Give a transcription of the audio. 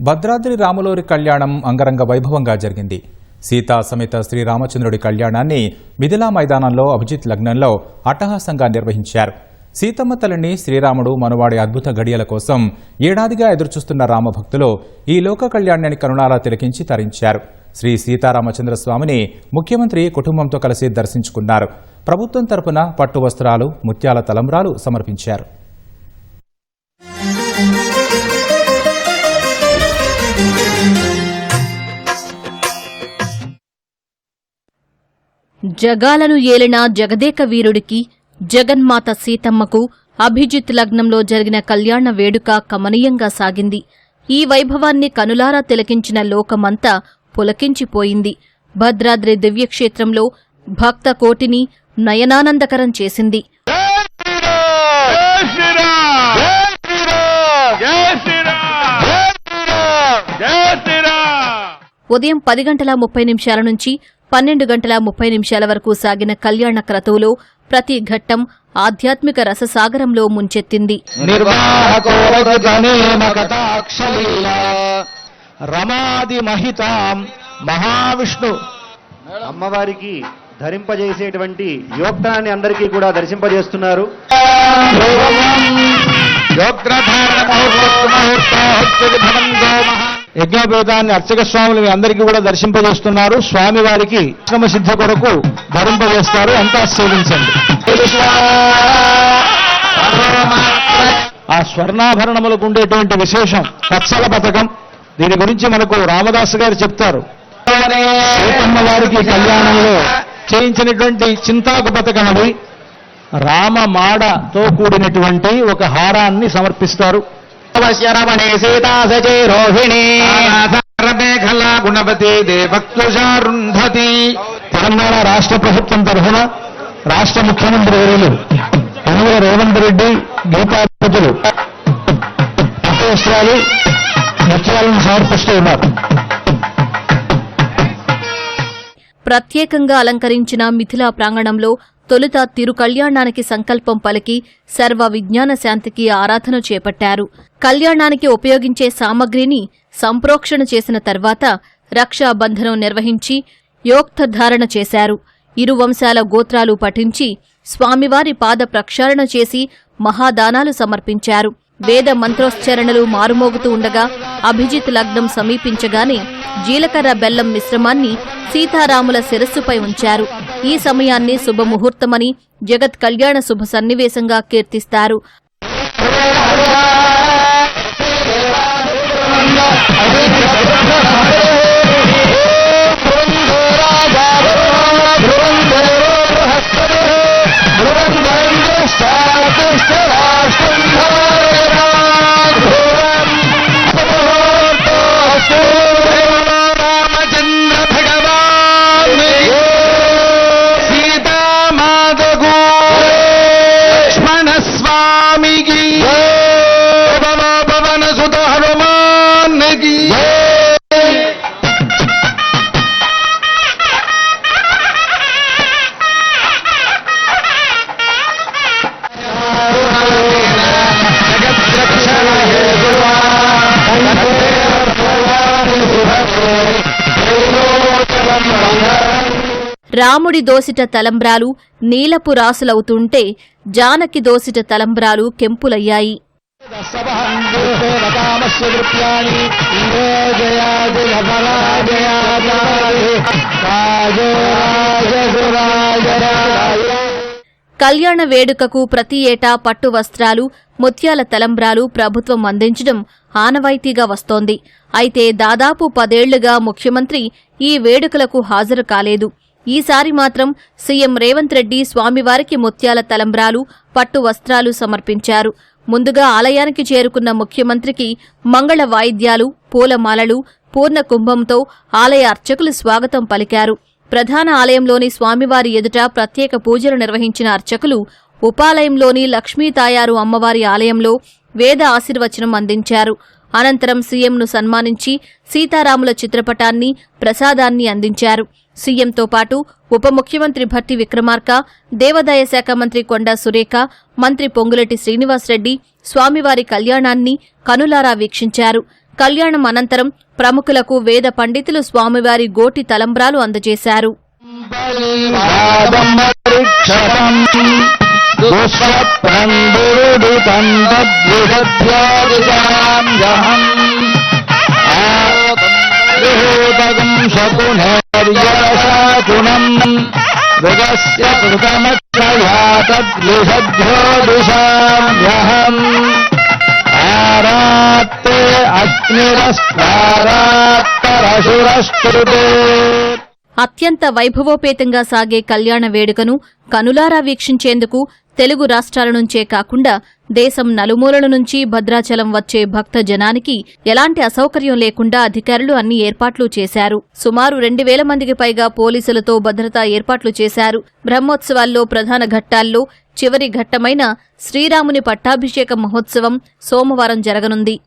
భద్రాద్రి రాములోరి కళ్యాణం అంగరంగ వైభవంగా జరిగింది. సీతా సమేత శ్రీరామచంద్రుడి కళ్యాణాన్ని మిథిలా మైదానంలో అభిజిత్ లగ్నంలో అట్టహాసంగా నిర్వహించారు. సీతమ్మ తల్లిని శ్రీరాముడు మనవాడి అద్భుత గడియల కోసం ఏడాదిగా ఎదురుచూస్తున్న రామభక్తులు ఈ లోక కళ్యాణాన్ని కరుణాలా తిలకించి తరించారు. శ్రీ సీతారామచంద్ర స్వామిని ముఖ్యమంత్రి కుటుంబంతో కలిసి దర్శించుకున్నారు. ప్రభుత్వం తరపున పట్టు వస్త్రాలు ముత్యాల తలంబ్రాలు సమర్పించారు. జగాలను ఏలిన జగదేక వీరుడికి జగన్మాత సీతమ్మకు అభిజిత్ లగ్నంలో జరిగిన కళ్యాణ వేడుక కమనీయంగా సాగింది. ఈ వైభవాన్ని కనులారా తిలకించిన లోకమంతా పులకించిపోయింది. భద్రాద్రి దివ్యక్షేత్రంలో భక్త కోటిని నయనానందకరం చేసింది. ఉదయం పది గంటల ముప్పై నిమిషాల నుంచి పన్నెండు గంటల ముప్పై నిమిషాల వరకు సాగిన కళ్యాణ క్రతువులో ప్రతి ఘట్టం ఆధ్యాత్మిక రససాగరంలో ముంచెత్తింది. రమాది మహితాం మహావిష్ణు. అమ్మవారికి ధరింపజేసేటువంటి యోక్తాన్ని అందరికీ కూడా దర్శింపజేస్తున్నారు. యజ్ఞోపేతాన్ని అర్చక స్వాములు మీ అందరికీ కూడా దర్శింపజేస్తున్నారు. స్వామి వారికి అక్రమ సిద్ధి కొరకు ధరింపజేస్తారు. అంతా సేవించండి. ఆ స్వర్ణాభరణములకు ఉండేటువంటి విశేషం పచ్చల పథకం. దీని గురించి మనకు రామదాస్ గారు చెప్తారు. వారికి కళ్యాణంలో చేయించినటువంటి చింతాకు పథకం అది. రామ మాడతో కూడినటువంటి ఒక హారాన్ని సమర్పిస్తారు. రమణే సీతా సచే రోహిణి మేఘలా గుణవతి దేవక్తుషారుంధతి తెలంగాణ రాష్ట్ర ప్రభుత్వం తరఫున రాష్ట్ర ముఖ్యమంత్రి వర్యులు యనమల రేవంత్ రెడ్డి గీతాధిపతులు వస్త్రాలు ముత్యాలను సమర్పిస్తూ ఉన్నారు. ప్రత్యేకంగా అలంకరించిన మిథిలా ప్రాంగణంలో తొలుత తిరు కళ్యాణానికి సంకల్పం పలికి సర్వ విజ్ఞాన శాంతికి ఆరాధన చేపట్టారు. కళ్యాణానికి ఉపయోగించే సామగ్రిని సంప్రోక్షణ చేసిన తర్వాత రక్షాబంధనం నిర్వహించి యోక్తధారణ చేశారు. ఇరు వంశాల గోత్రాలు పఠించి స్వామివారి పాద ప్రక్షాళన చేసి మహాదానాలు సమర్పించారు. వేద మంత్రోచ్చారణలు మారుమోగుతూ ఉండగా అభిజిత్ లగ్నం సమీపించగానే జీలకర్ర బెల్లం మిశ్రమాన్ని సీతారాముల శిరస్సుపై ఉంచారు. ఈ సమయాన్ని శుభముహూర్తమని జగత్ కళ్యాణ శుభ సన్నివేశంగా కీర్తిస్తారు. రాముడి దోసిట తలంబ్రాలు నీలపు రాసులవుతుంటే జానకి దోసిట తలంబ్రాలు కెంపులయ్యాయి. కళ్యాణ వేడుకకు ప్రతి ఏటా పట్టు వస్త్రాలు ముత్యాల తలంబ్రాలు ప్రభుత్వం అందించడం ఆనవాయితీగా వస్తోంది. అయితే దాదాపు పదేళ్ళుగా ముఖ్యమంత్రి ఈ వేడుకలకు హాజరు కాలేదు. ఈసారి మాత్రం సీఎం రేవంత్ రెడ్డి స్వామివారికి ముత్యాల తలంబ్రాలు పట్టు వస్త్రాలు సమర్పించారు. ముందుగా ఆలయానికి చేరుకున్న ముఖ్యమంత్రికి మంగళ వాయిద్యాలు పూలమాలలు పూర్ణ కుంభంతో ఆలయ అర్చకులు స్వాగతం పలికారు. ప్రధాన ఆలయంలోని స్వామివారి ఎదుట ప్రత్యేక పూజలు నిర్వహించిన అర్చకులు ఉపాలయంలోని లక్ష్మీ తాయారు అమ్మవారి ఆలయంలో వేద ఆశీర్వచనం అందించారు. అనంతరం సీఎంను సన్మానించి సీతారాముల చిత్రపటాన్ని ప్రసాదాన్ని అందించారు. సీఎంతో పాటు ఉప ముఖ్యమంత్రి భట్టి విక్రమార్క దేవాదాయ శాఖ మంత్రి కొండా సురేఖ మంత్రి పొంగులటి శ్రీనివాసరెడ్డి స్వామివారి కళ్యాణాన్ని కనులారా వీక్షించారు. కళ్యాణం అనంతరం ప్రముఖులకు వేద పండితులు స్వామివారి గోటి తలంబ్రాలు అందజేశారు. బలివాదమరిక్షతం దుస్వప్నందురుడితం తద్విషధ్యాదిశాంజహం అత్యంత వైభవోపేతంగా సాగే కళ్యాణ వేడుకను కనులారా వీక్షించేందుకు తెలుగు రాష్ట్రాల నుంచే కాకుండా దేశం నలుమూలల నుంచి భద్రాచలం వచ్చే భక్త జనానికి ఎలాంటి అసౌకర్యం లేకుండా అధికారులు అన్ని ఏర్పాట్లు చేశారు. సుమారు రెండు వేల మందికి పైగా పోలీసులతో భద్రతా ఏర్పాట్లు చేశారు. బ్రహ్మోత్సవాల్లో ప్రధాన ఘట్టాల్లో చివరి ఘట్టమైన శ్రీరాముని పట్టాభిషేక మహోత్సవం సోమవారం జరగనుంది.